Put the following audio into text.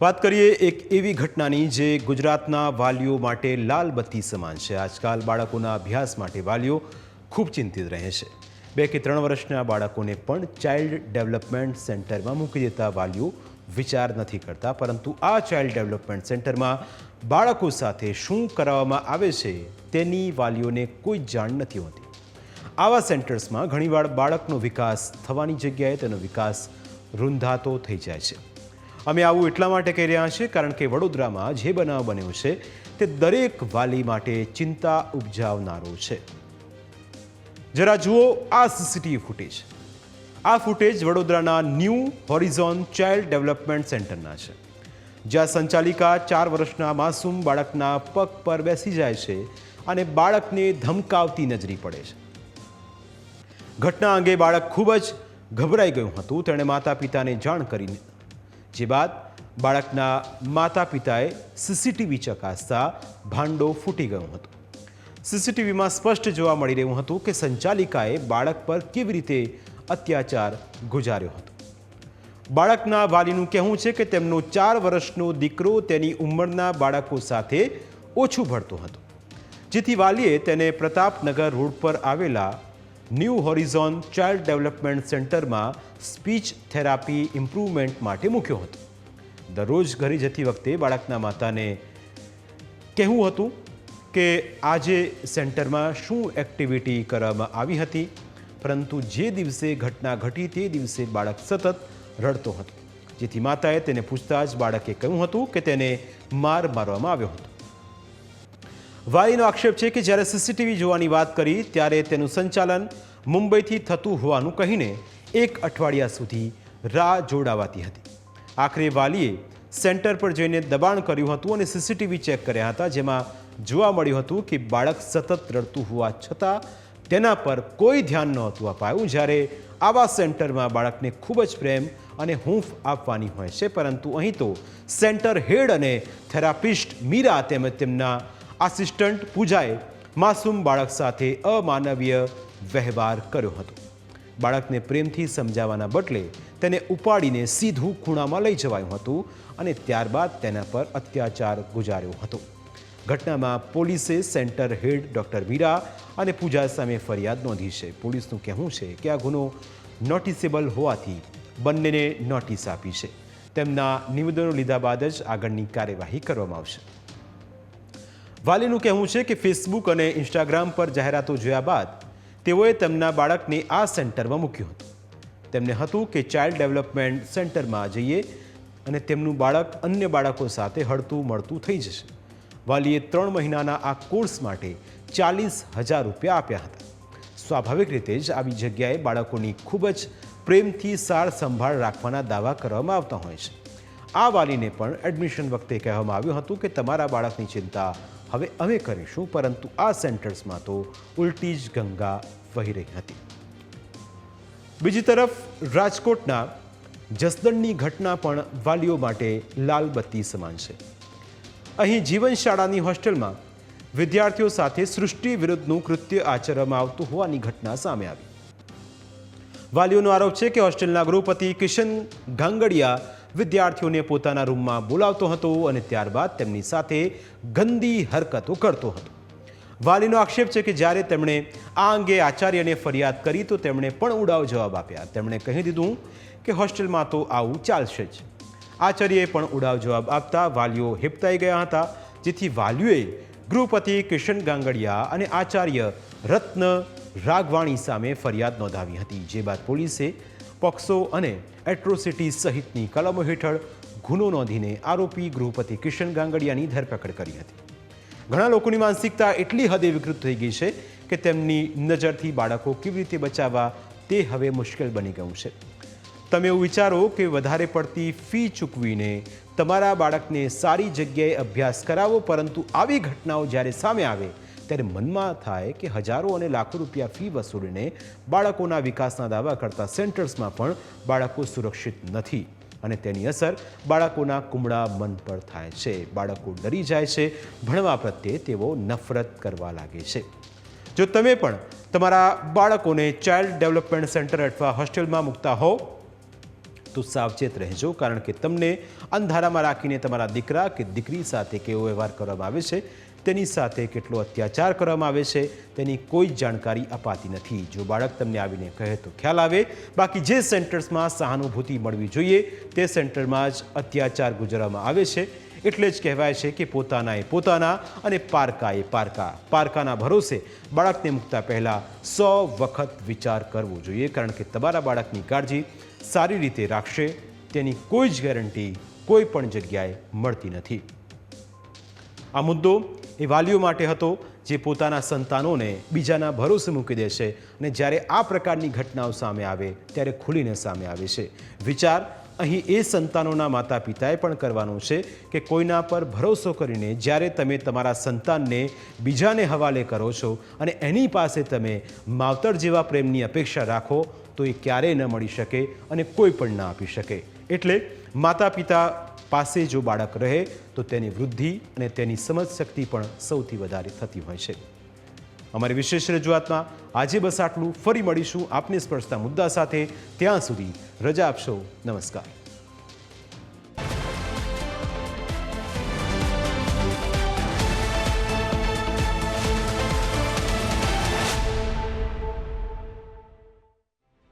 વાત કરીએ એક એવી ઘટનાની જે ગુજરાતના વાલીઓ માટે લાલ બત્તી સમાન છે. આજકાલ બાળકોના અભ્યાસ માટે વાલીઓ ખૂબ ચિંતિત રહે છે. બે કે ત્રણ વર્ષના બાળકોને પણ ચાઇલ્ડ ડેવલપમેન્ટ સેન્ટરમાં મૂકી દેતા વાલીઓ વિચાર નથી કરતા, પરંતુ આ ચાઇલ્ડ ડેવલપમેન્ટ સેન્ટરમાં બાળકો સાથે શું કરાવવામાં આવે છે તેની વાલીઓને કોઈ જાણ નથી હોતી. આવા સેન્ટર્સમાં ઘણીવાર બાળકનો વિકાસ થવાની જગ્યાએ તેનો વિકાસ રૂંધાતો થઈ જાય છે. અમે આવું એટલા માટે કહી રહ્યા છીએ કારણ કે વડોદરામાં જે બનાવ બન્યો છે તે દરેક વાલી માટે ચિંતા ઉપજાવનારો છે. જરા જુઓ આ સીસીટીવી ફૂટેજ. આ ફૂટેજ વડોદરાના ન્યૂ હોરિઝોન ચાઇલ્ડ ડેવલપમેન્ટ સેન્ટરના છે. જ્યાં સંચાલિકા ચાર વર્ષના માસૂમ બાળકના પગ પર બેસી જાય છે અને બાળકને ધમકાવતી નજરી પડે છે. ઘટના અંગે બાળક ખૂબ જ ગભરાઈ ગયું હતું. તેણે માતા પિતાને જાણ કરીને જે બાદ બાળકના માતા પિતાએ સીસીટીવી ચકાસતા ભાંડો ફૂટી ગયો હતો. સીસીટીવીમાં સ્પષ્ટ જોવા મળી રહ્યું હતું કે સંચાલિકાએ બાળક પર કેવી રીતે અત્યાચાર ગુજાર્યો હતો. બાળકના વાલીનું કહેવું છે કે તેમનો ચાર વર્ષનો દીકરો તેની ઉંમરના બાળકો સાથે ઓછું ભળતો હતો. જેથી વાલીએ તેને પ્રતાપનગર રોડ પર આવેલા ન્યૂ હોરિઝોન ચાઇલ્ડ ડેવલપમેન્ટ સેન્ટરમાં સ્પીચ થેરાપી ઇમ્પ્રુવમેન્ટ માટે મૂક્યો હતો. દરરોજ ઘરે જતી વખતે બાળકના માતાને કહેવું હતું કે આજે સેન્ટરમાં શું એક્ટિવિટી કરવામાં આવી હતી, પરંતુ જે દિવસે ઘટના ઘટી તે દિવસે બાળક સતત રડતો હતો, જેથી માતાએ તેને પૂછતા જ બાળકે કહ્યું હતું કે તેને માર મારવામાં આવ્યો હતો. વાલીનો આક્ષેપ છે કે જ્યારે સીસીટીવી જોવાની વાત કરી, ત્યારે તેનું સંચાલન મુંબઈથી થતું હોવાનું કહીને એક અઠવાડિયા સુધી રાહ જોડાવાતી હતી. આખરે વાલીએ સેન્ટર પર જઈને દબાણ કર્યું હતું અને સીસીટીવી ચેક કર્યા હતા, જેમાં જોવા મળ્યું હતું કે બાળક સતત રડતું હોવા છતાં તેના પર કોઈ ધ્યાન નહોતું અપાયું, જ્યારે આવા સેન્ટરમાં બાળકને ખૂબ જ પ્રેમ અને હૂંફ આપવાની હોય છે. પરંતુ અહીં તો સેન્ટર હેડ અને થેરાપિસ્ટ મીરા તેમજ તેમના આસિસ્ટન્ટ પૂજાએ માસૂમ બાળક સાથે અમાનવીય વ્યવહાર કર્યો હતો. બાળકને પ્રેમથી સમજાવવાના બદલે તેને ઉપાડીને સીધું ખૂણામાં લઈ જવાયું હતું અને ત્યારબાદ તેના પર અત્યાચાર ગુજાર્યો હતો. ઘટનામાં પોલીસે સેન્ટર હેડ ડોક્ટર મીરા અને પૂજા સામે ફરિયાદ નોંધી છે. પોલીસનું કહેવું છે કે આ ગુનો નોટિસેબલ હોવાથી બંનેને નોટિસ આપી છે. તેમના નિવેદનો લીધા બાદ જ આગળની કાર્યવાહી કરવામાં આવશે. વાલીનું કહેવું છે કે ફેસબુક અને ઇન્સ્ટાગ્રામ પર જાહેરાતો જોયા બાદ તેઓએ તેમના બાળકને આ સેન્ટરમાં મૂક્યું હતું. તેમને હતું કે ચાઇલ્ડ ડેવલપમેન્ટ સેન્ટરમાં જઈએ અને તેમનું બાળક અન્ય બાળકો સાથે હળતું મળતું થઈ જશે. વાલીએ ત્રણ મહિનાના આ કોર્સ માટે ચાલીસ હજાર રૂપિયા આપ્યા હતા. સ્વાભાવિક રીતે જ આવી જગ્યાએ બાળકોની ખૂબ જ પ્રેમથી સાર સંભાળ રાખવાના દાવા કરવામાં આવતા હોય છે. આ વાલીને પણ એડમિશન વખતે કહેવામાં આવ્યું હતું કે તમારા બાળકની ચિંતા હવે અમે કરીશું, પરંતુ આ સેન્ટર્સમાં તો ઉલટી જ ગંગા વહી રહી હતી. બીજી તરફ, રાજકોટના જસદણની ઘટના પણ વાલીઓ માટે લાલબત્તી સમાન છે. અહીં જીવન શાળાની હોસ્ટેલમાં વિદ્યાર્થીઓ સાથે સૃષ્ટિ વિરુદ્ધનું કૃત્ય આચરવામાં આવતું હોવાની ઘટના સામે આવી. વાલીઓનો આરોપ છે કે હોસ્ટેલના ગૃહપતિ કિશન ગાંગડિયા વિદ્યાર્થીઓને પોતાના રૂમમાં બોલાવતો હતો અને ત્યારબાદ તેમની સાથે ગંદી હરકતો કરતો હતો. વાલીનો આક્ષેપ છે કે જ્યારે તેમણે આ અંગે આચાર્યને ફરિયાદ કરી તો તેમણે પણ ઉડાવ જવાબ આપ્યા. તેમણે કહી દીધું કે હોસ્ટેલમાં તો આવું ચાલશે જ. આચાર્યએ પણ ઉડાવ જવાબ આપતા વાલીઓ હેપતાઈ ગયા હતા, જેથી વાલીઓએ ગૃહપતિ કિશન ગાંગડિયા અને આચાર્ય રત્ન રાગવાણી સામે ફરિયાદ નોંધાવી હતી. જે બાદ પોલીસે પોક્સો અને એટ્રોસિટી સહિતની કલમો હેઠળ ગુનો નોંધીને આરોપી ગૃહપતિ કિશન ગાંગડિયાની ધરપકડ કરી હતી. ઘણા લોકોની માનસિકતા એટલી હદે વિકૃત થઈ ગઈ છે કે તેમની નજરથી બાળકો કેવી રીતે બચાવવા તે હવે મુશ્કેલ બની ગયું છે. તમે એવું વિચારો કે વધારે પડતી ફી ચૂકવીને તમારા બાળકને સારી જગ્યાએ અભ્યાસ કરાવો, પરંતુ આવી ઘટનાઓ જ્યારે સામે આવે ત્યારે મનમાં થાય કે હજારો અને લાખો રૂપિયા ફી વસૂલીને બાળકોના વિકાસના દાવા કરતા સેન્ટર્સમાં પણ બાળકો સુરક્ષિત નથી. અને તેની અસર બાળકોના કુમળા મન પર થાય છે. બાળકો ડરી જાય છે, ભણવા પ્રત્યે તેઓ નફરત કરવા લાગે છે. જો તમે પણ તમારા બાળકોને ચાઇલ્ડ ડેવલપમેન્ટ સેન્ટર અથવા હોસ્ટેલમાં મૂકતા હો, તો સાવચેત રહેજો, કારણ કે તમને અંધારામાં રાખીને તમારા દીકરા કે દીકરી સાથે કેવો વ્યવહાર કરવામાં આવે છે તેની સાથે કેટલો અત્યાચાર કરવામાં આવે છે તેની કોઈ જ જાણકારી અપાતી નથી. જો બાળક તમને આવીને કહે તો ખ્યાલ આવે. બાકી જે સેન્ટર્સમાં સહાનુભૂતિ મળવી જોઈએ તે સેન્ટરમાં જ અત્યાચાર ગુજરવામાં આવે છે. એટલે જ કહેવાય છે કે પોતાનાએ પોતાના અને પારકાએ પારકા. પારકાના ભરોસે બાળકને મૂકતા પહેલાં સો વખત વિચાર કરવો જોઈએ કારણ કે તમારા બાળકની કાળજી સારી રીતે રાખશે. તેની કોઈ જ ગેરંટી કોઈ પણ જગ્યાએ મળતી નથી. આ મુદ્દો એ વાલીઓ માટે હતો, જે પોતાના સંતાનોને બીજાના ભરોસે મૂકી દે છે અને જ્યારે આ પ્રકારની ઘટનાઓ સામે આવે, ત્યારે ખુલીને સામે આવે છે. વિચાર અહીં એ સંતાનોના માતા પિતાએ પણ કરવાનો છે કે કોઈના પર ભરોસો કરીને જ્યારે તમે તમારા સંતાનને બીજાને હવાલે કરો છો અને એની પાસે તમે માવતર જેવા પ્રેમની અપેક્ષા રાખો, તો એ ક્યારેય ન મળી શકે અને કોઈ પણ ના આપી શકે. એટલે માતા પિતા પાસે જો બાળક રહે, તો તેની વૃદ્ધિ અને તેની સમજ શક્તિ પણ સૌથી વધારે થતી હોય છે. અમારી વિશેષ રજૂઆતમાં આજે બસ આટલું. ફરી મળીશું આપને સ્પર્શતા મુદ્દા સાથે. ત્યાં સુધી રજા આપશો. નમસ્કાર.